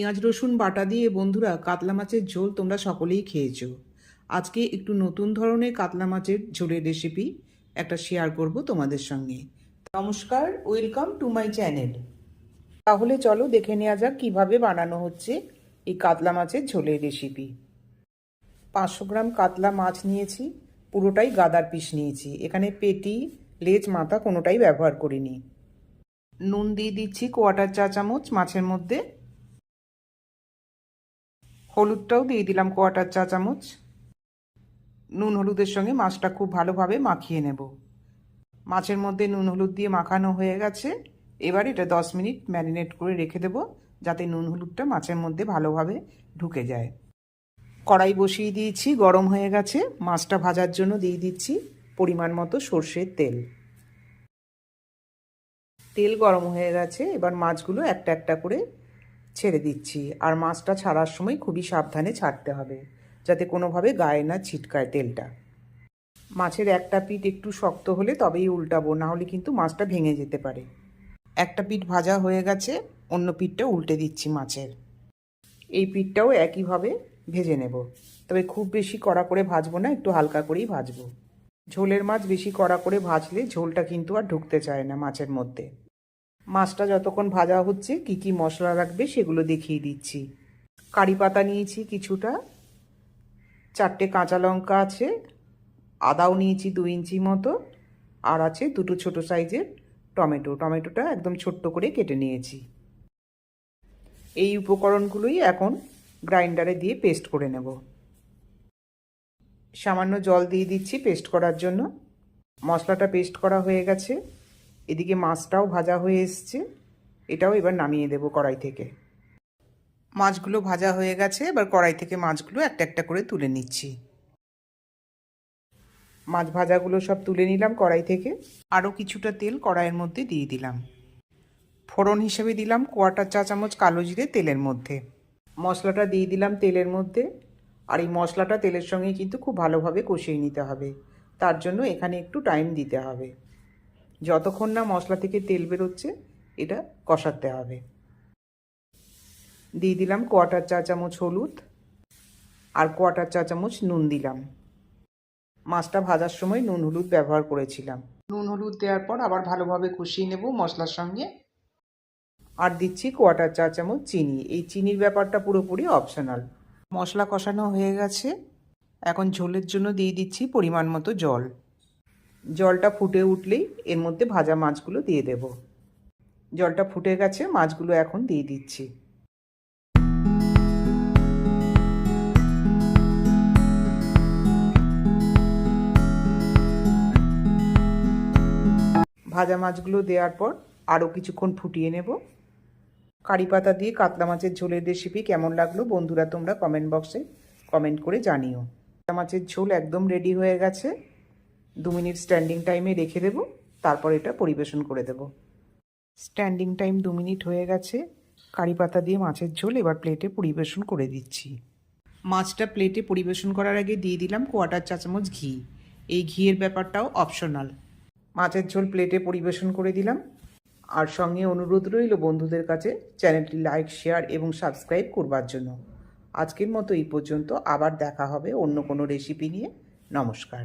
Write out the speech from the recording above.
পেঁয়াজ, রসুন বাটা দিয়ে বন্ধুরা কাতলা মাছের ঝোল তোমরা সকলেই খেয়েছো। আজকে একটু নতুন ধরনের কাতলা মাছের ঝোলের রেসিপি একটা শেয়ার করব তোমাদের সঙ্গে। নমস্কার ওয়েলকাম টু মাই চ্যানেল তাহলে চলো দেখে নেওয়া যাক কীভাবে বানানো হচ্ছে এই কাতলা মাছের ঝোলের রেসিপি পাঁচশো গ্রাম কাতলা মাছ নিয়েছি, পুরোটাই গাদার পিস নিয়েছি। এখানে পেটি, লেজ, মাথা কোনোটাই ব্যবহার করিনি। নুন দিয়ে দিচ্ছি কোয়াটার চা চামচ মাছের মধ্যে। হলুদটাও দিয়ে দিলাম কোয়াটার চা চামচ। নুন হলুদের সঙ্গে মাছটা খুব ভালোভাবে মাখিয়ে নেব। মাছের মধ্যে নুন হলুদ দিয়ে মাখানো হয়ে গেছে। এবার এটা দশ মিনিট ম্যারিনেট করে রেখে দেব যাতে নুন হলুদটা মাছের মধ্যে ভালোভাবে ঢুকে যায়। কড়াই বসিয়ে দিয়েছি, গরম হয়ে গেছে। মাছটা ভাজার জন্য দিয়ে দিচ্ছি পরিমাণ মতো সর্ষের তেল। তেল গরম হয়ে গেছে। এবার মাছগুলো একটা একটা করে ছেড়ে দিচ্ছি। আর মাছটা ছাড়ার সময় খুবই সাবধানে ছাড়তে হবে, যাতে কোনোভাবে গায়ে না ছিটকায় তেলটা। মাছের একটা পিঠ একটু শক্ত হলে তবেই উল্টাবো, না হলে কিন্তু মাছটা ভেঙে যেতে পারে। একটা পিঠ ভাজা হয়ে গেছে, অন্য পিঠটা উল্টে দিচ্ছি মাছের। এই পিঠটাও একইভাবে ভেজে নেব। তবে খুব বেশি কড়া করে ভাজবো না, একটু হালকা করেই ভাজবো। ঝোলের মাছ বেশি কড়া করে ভাজলে ঝোলটা কিন্তু আর ঢুকতে চায় না মাছের মধ্যে। মাছটা যতক্ষণ ভাজা হচ্ছে, কি কি মশলা রাখবে সেগুলো দেখিয়ে দিচ্ছি। কারি পাতা নিয়েছি কিছুটা, চারটে কাঁচা লঙ্কা আছে, আদাও নিয়েছি দু ইঞ্চি মতো, আর আছে দুটো ছোট সাইজের টমেটো। টমেটোটা একদম ছোট্ট করে কেটে নিয়েছি। এই উপকরণগুলোই এখন গ্রাইন্ডারে দিয়ে পেস্ট করে নেব। সামান্য জল দিয়ে দিচ্ছি পেস্ট করার জন্য। মশলাটা পেস্ট করা হয়ে গেছে। এদিকে মাছটাও ভাজা হয়ে এসছে। এটাও এবার নামিয়ে দেব কড়াই থেকে। মাছগুলো ভাজা হয়ে গেছে, এবার কড়াই থেকে মাছগুলো একটা একটা করে তুলে নিচ্ছি। মাছ ভাজাগুলো সব তুলে নিলাম কড়াই থেকে। আরও কিছুটা তেল কড়াইয়ের মধ্যে দিয়ে দিলাম। ফোড়ন হিসেবে দিলাম কোয়াটার চা চামচ কালো জিরে তেলের মধ্যে। মশলাটা দিয়ে দিলাম তেলের মধ্যে। আর এই মশলাটা তেলের সঙ্গে কিন্তু খুব ভালোভাবে কষিয়ে নিতে হবে। তার জন্য এখানে একটু টাইম দিতে হবে। যতক্ষণ না মশলা থেকে তেল বেরোচ্ছে এটা কষাতে হবে। দিয়ে দিলাম কোয়াটার চা চামচ হলুদ আর কোয়াটার চা চামচ নুন দিলাম। মাছটা ভাজার সময় নুন হলুদ ব্যবহার করেছিলাম। নুন হলুদ দেওয়ার পর আবার ভালোভাবে কষিয়ে নেব মশলার সঙ্গে। আর দিচ্ছি কোয়াটার চা চামচ চিনি। এই চিনির ব্যাপারটা পুরোপুরি অপশনাল। মশলা কষানো হয়ে গেছে। এখন ঝোলের জন্য দিয়ে দিচ্ছি পরিমাণ মতো জল। জলটা ফুটে উঠলেই এর মধ্যে ভাজা মাছগুলো দিয়ে দেব। জলটা ফুটে গেছে, মাছগুলো এখন দিয়ে দিচ্ছি। ভাজা মাছগুলো দেওয়ার পর আরও কিছুক্ষণ ফুটিয়ে নেব। কারি পাতা দিয়ে কাতলা মাছের ঝোলের রেসিপি কেমন লাগল বন্ধুরা তোমরা কমেন্ট বক্সে কমেন্ট করে জানিও। কাতলা মাছের ঝোল একদম রেডি হয়ে গেছে। দু মিনিট স্ট্যান্ডিং টাইমে রেখে দেব, তারপর এটা পরিবেশন করে দেব। স্ট্যান্ডিং টাইম দু মিনিট হয়ে গেছে, কারি পাতা দিয়ে মাছের ঝোল এবার প্লেটে পরিবেশন করে দিচ্ছি। মাছটা প্লেটে পরিবেশন করার আগে দিয়ে দিলাম কোয়াটার চা চামচ ঘি। এই ঘিয়ের ব্যাপারটাও অপশনাল মাছের ঝোল প্লেটে পরিবেশন করে দিলাম। আর সঙ্গে অনুরোধ রইল বন্ধুদের কাছে চ্যানেলটি লাইক শেয়ার এবং সাবস্ক্রাইব করবার জন্য। আজকের মতো এই পর্যন্ত, আবার দেখা হবে অন্য কোনো রেসিপি নিয়ে। নমস্কার।